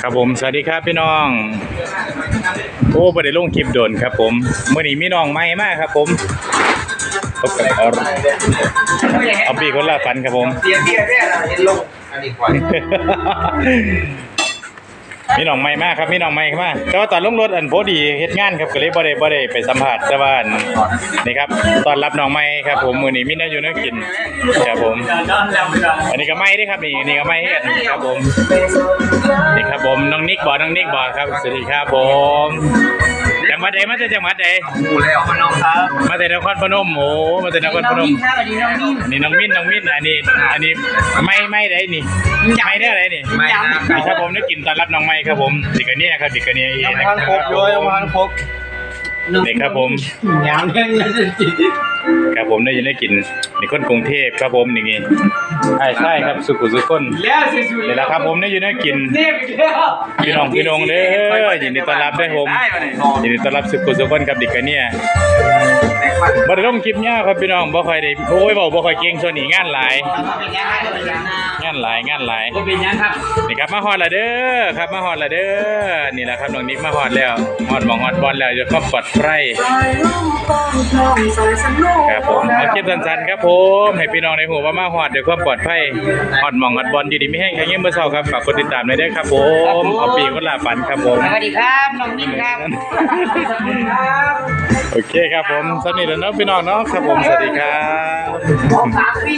ครับผม สวัสดีครับพี่น้อง โอ้ประเดี๋ยวลงคลิปโดนครับผมเมื่อนี้มีน้องใหม่มากครับผมพบกับเอาเอาปีคนละฟันครับผมเบียเบี้ยร์เนี่ยนะเห็นลงอันนี้ก่อน มีน้องใหม่มากครับมีน้องใหม่มากแต่ว่าตอนลงรถอันพดีเฮ็ดงานครับก็เลยบ่ได้บ่ได้ไปสัมผัสแต่ว่าอันนี่ครับตอนรับน้องใหม่ครับ ผมมื้อนี้มีแนวอยู่แนวกินครับผม อันนี้ก็ไม่ได้ครับนี่นี่ก็ไม่ให้กันครับผมนี่ครับผมน้องนิกบอน้องนิกบอครับสวัสดีครับผม วัดใดมาจากจังหวัดใดหมูแล้วมันน้องครับมาจากนครพนมโอ้มาจากนครพนมครับอันนี้น้องนิ่มนี่น้องมิ้นน้องมิ้นอันนี้อันนี้ไม่ไม่ได้นี่ไม่ได้อะไรนี่ไม่นะนี่ครับผมได้กินต้อนรับน้องไม้ครับผมดิกาเนี่ยครับดิกาเนี่ยยังพันครบด้วยยังพันครบ นี่ครับผมยังเงี้ยยังจะจิตครับผมได้ยินได้กินนี่คนกรุงเทพครับผมนี่ไงใช่ใช่ครับสุขุสุขคนแล้วสุดๆนี่แหละครับผมได้ยินได้กินเรียบอีกแล้วพี่น้องพี่น้องเด้อยินดีต้อนรับด้วยผมได้มาเลยยินดีต้อนรับสุขุสุขคนกับดิกาเนี่ยบ่ได้ลงคลิปยาวครับพี่น้องบ่ค่อยได้โอ้ยเว้าบ่ค่อยเก่งส่วนนี้งานหลาย เป็นยังไงเป็นยังไงงานหลายงานหลายเป็นยังครับนี่ครับมาฮอดและเด้อครับมาฮอดและเด้อนี่แหละครับน้องนิกมาฮอดแล้วฮอดหมองฮอดบอลแล้วจะก็ปลอดภัยครับผมเอาคลิปสั้นๆครับผมให้พี่น้องในหัวว่ามาฮอดด้วยความปลอดภัยฮอดหมองฮอดบอลอยู่ดีไม่แห้งแค่เงี้ยเมื่อเช้าครับฝากกดติดตามหน่อยเด้อครับผมเอาปีคนละปันครับผมสวัสดีครับน้องนิ่มครับครับโอเคครับผมสวัสดีแล้วเนาะพี่น้องเนาะครับผมสวัสดีครับสามปี